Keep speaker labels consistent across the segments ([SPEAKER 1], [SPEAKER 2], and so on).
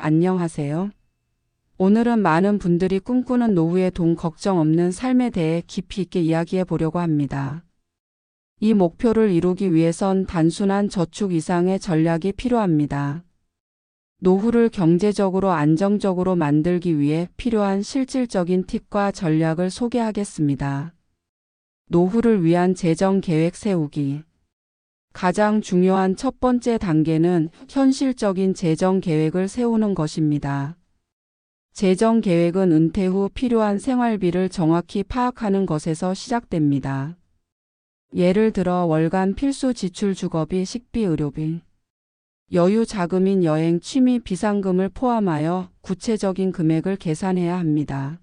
[SPEAKER 1] 안녕하세요. 오늘은 많은 분들이 꿈꾸는 노후의 돈 걱정 없는 삶에 대해 깊이 있게 이야기해 보려고 합니다. 이 목표를 이루기 위해선 단순한 저축 이상의 전략이 필요합니다. 노후를 경제적으로 안정적으로 만들기 위해 필요한 실질적인 팁과 전략을 소개하겠습니다. 노후를 위한 재정 계획 세우기. 가장 중요한 첫 번째 단계는 현실적인 재정 계획을 세우는 것입니다. 재정 계획은 은퇴 후 필요한 생활비를 정확히 파악하는 것에서 시작됩니다. 예를 들어 월간 필수 지출 주거비, 식비, 의료비, 여유 자금인 여행, 취미, 비상금을 포함하여 구체적인 금액을 계산해야 합니다.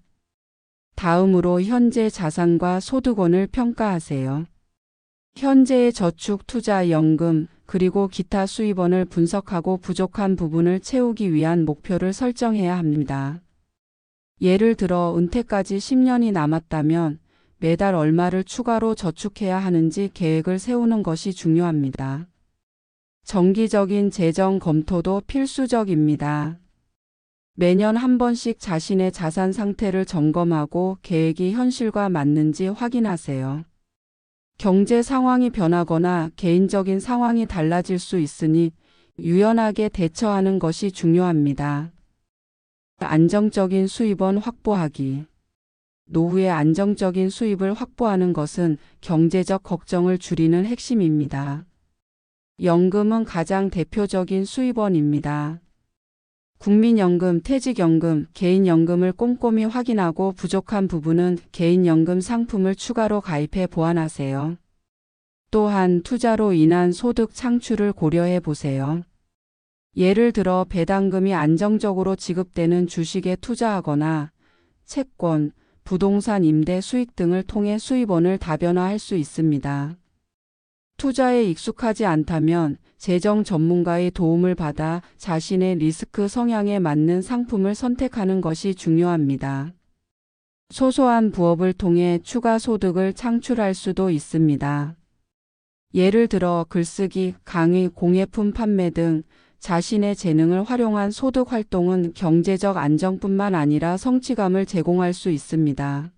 [SPEAKER 1] 다음으로 현재 자산과 소득원을 평가하세요. 현재의 저축, 투자, 연금, 그리고 기타 수입원을 분석하고 부족한 부분을 채우기 위한 목표를 설정해야 합니다. 예를 들어 은퇴까지 10년이 남았다면 매달 얼마를 추가로 저축해야 하는지 계획을 세우는 것이 중요합니다. 정기적인 재정 검토도 필수적입니다. 매년 한 번씩 자신의 자산 상태를 점검하고 계획이 현실과 맞는지 확인하세요. 경제 상황이 변하거나 개인적인 상황이 달라질 수 있으니 유연하게 대처하는 것이 중요합니다. 안정적인 수입원 확보하기. 노후에 안정적인 수입을 확보하는 것은 경제적 걱정을 줄이는 핵심입니다. 연금은 가장 대표적인 수입원입니다. 국민연금, 퇴직연금, 개인연금을 꼼꼼히 확인하고 부족한 부분은 개인연금 상품을 추가로 가입해 보완하세요. 또한 투자로 인한 소득 창출을 고려해 보세요. 예를 들어 배당금이 안정적으로 지급되는 주식에 투자하거나 채권, 부동산 임대 수익 등을 통해 수입원을 다변화할 수 있습니다. 투자에 익숙하지 않다면 재정 전문가의 도움을 받아 자신의 리스크 성향에 맞는 상품을 선택하는 것이 중요합니다. 소소한 부업을 통해 추가 소득을 창출할 수도 있습니다. 예를 들어 글쓰기, 강의, 공예품 판매 등 자신의 재능을 활용한 소득 활동은 경제적 안정뿐만 아니라 성취감을 제공할 수 있습니다.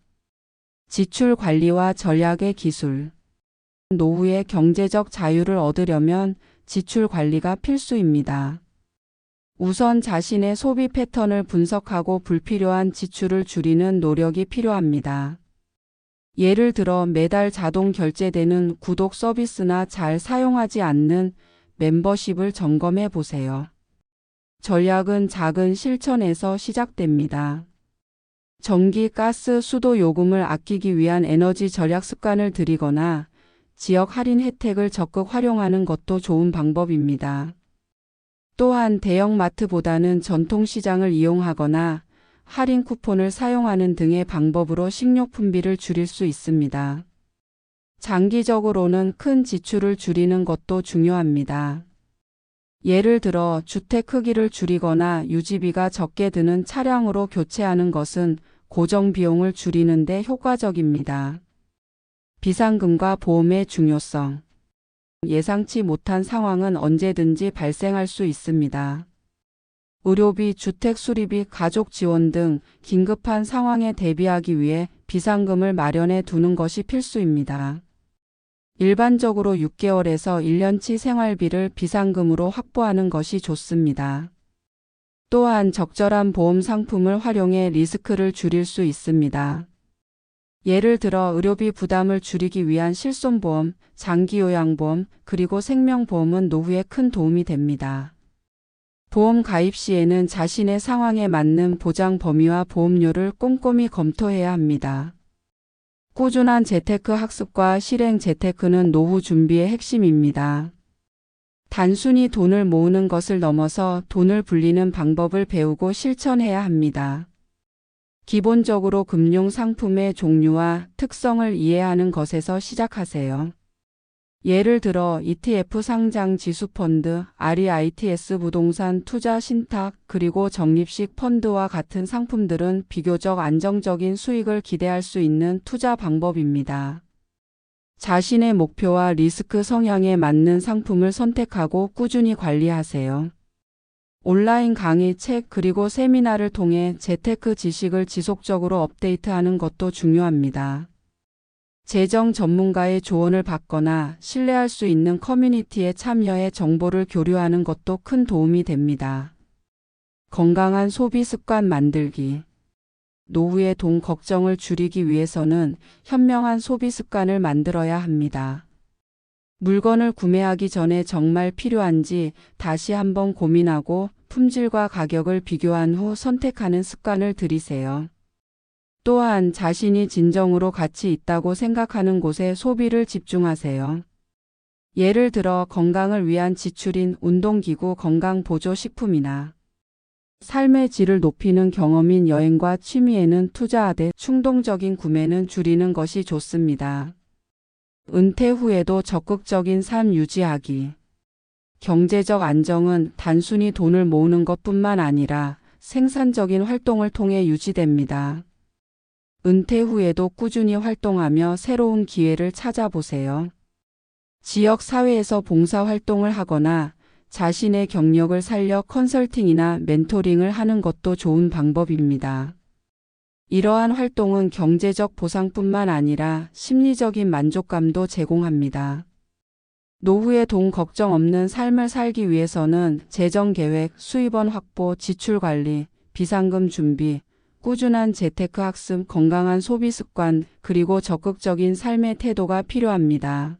[SPEAKER 1] 지출 관리와 전략의 기술. 노후의 경제적 자유를 얻으려면 지출 관리가 필수입니다. 우선 자신의 소비 패턴을 분석하고 불필요한 지출을 줄이는 노력이 필요합니다. 예를 들어 매달 자동 결제되는 구독 서비스나 잘 사용하지 않는 멤버십을 점검해 보세요. 전략은 작은 실천에서 시작됩니다. 전기, 가스, 수도 요금을 아끼기 위한 에너지 절약 습관을 들이거나 지역 할인 혜택을 적극 활용하는 것도 좋은 방법입니다. 또한 대형마트보다는 전통시장을 이용하거나 할인 쿠폰을 사용하는 등의 방법으로 식료품비를 줄일 수 있습니다. 장기적으로는 큰 지출을 줄이는 것도 중요합니다. 예를 들어 주택 크기를 줄이거나 유지비가 적게 드는 차량으로 교체하는 것은 고정 비용을 줄이는데 효과적입니다. 비상금과 보험의 중요성. 예상치 못한 상황은 언제든지 발생할 수 있습니다. 의료비, 주택 수리비, 가족 지원 등 긴급한 상황에 대비하기 위해 비상금을 마련해 두는 것이 필수입니다. 일반적으로 6개월에서 1년치 생활비를 비상금으로 확보하는 것이 좋습니다. 또한 적절한 보험 상품을 활용해 리스크를 줄일 수 있습니다. 예를 들어 의료비 부담을 줄이기 위한 실손보험, 장기요양보험, 그리고 생명보험은 노후에 큰 도움이 됩니다. 보험 가입 시에는 자신의 상황에 맞는 보장 범위와 보험료를 꼼꼼히 검토해야 합니다. 꾸준한 재테크 학습과 실행 재테크는 노후 준비의 핵심입니다. 단순히 돈을 모으는 것을 넘어서 돈을 불리는 방법을 배우고 실천해야 합니다. 기본적으로 금융 상품의 종류와 특성을 이해하는 것에서 시작하세요. 예를 들어 ETF 상장 지수 펀드, REITs 부동산 투자 신탁, 그리고 적립식 펀드와 같은 상품들은 비교적 안정적인 수익을 기대할 수 있는 투자 방법입니다. 자신의 목표와 리스크 성향에 맞는 상품을 선택하고 꾸준히 관리하세요. 온라인 강의, 책, 그리고 세미나를 통해 재테크 지식을 지속적으로 업데이트하는 것도 중요합니다. 재정 전문가의 조언을 받거나 신뢰할 수 있는 커뮤니티에 참여해 정보를 교류하는 것도 큰 도움이 됩니다. 건강한 소비 습관 만들기. 노후의 돈 걱정을 줄이기 위해서는 현명한 소비 습관을 만들어야 합니다. 물건을 구매하기 전에 정말 필요한지 다시 한번 고민하고 품질과 가격을 비교한 후 선택하는 습관을 들이세요. 또한 자신이 진정으로 가치 있다고 생각하는 곳에 소비를 집중하세요. 예를 들어 건강을 위한 지출인 운동기구 건강보조식품이나 삶의 질을 높이는 경험인 여행과 취미에는 투자하되 충동적인 구매는 줄이는 것이 좋습니다. 은퇴 후에도 적극적인 삶 유지하기. 경제적 안정은 단순히 돈을 모으는 것 뿐만 아니라 생산적인 활동을 통해 유지됩니다. 은퇴 후에도 꾸준히 활동하며 새로운 기회를 찾아보세요. 지역 사회에서 봉사 활동을 하거나 자신의 경력을 살려 컨설팅이나 멘토링을 하는 것도 좋은 방법입니다. 이러한 활동은 경제적 보상뿐만 아니라 심리적인 만족감도 제공합니다. 노후에 돈 걱정 없는 삶을 살기 위해서는 재정 계획, 수입원 확보, 지출 관리, 비상금 준비, 꾸준한 재테크 학습, 건강한 소비 습관, 그리고 적극적인 삶의 태도가 필요합니다.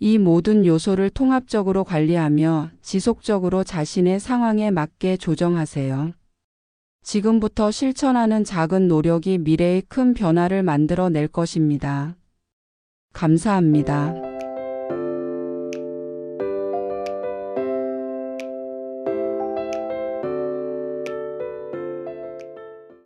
[SPEAKER 1] 이 모든 요소를 통합적으로 관리하며 지속적으로 자신의 상황에 맞게 조정하세요. 지금부터 실천하는 작은 노력이 미래의 큰 변화를 만들어 낼 것입니다. 감사합니다.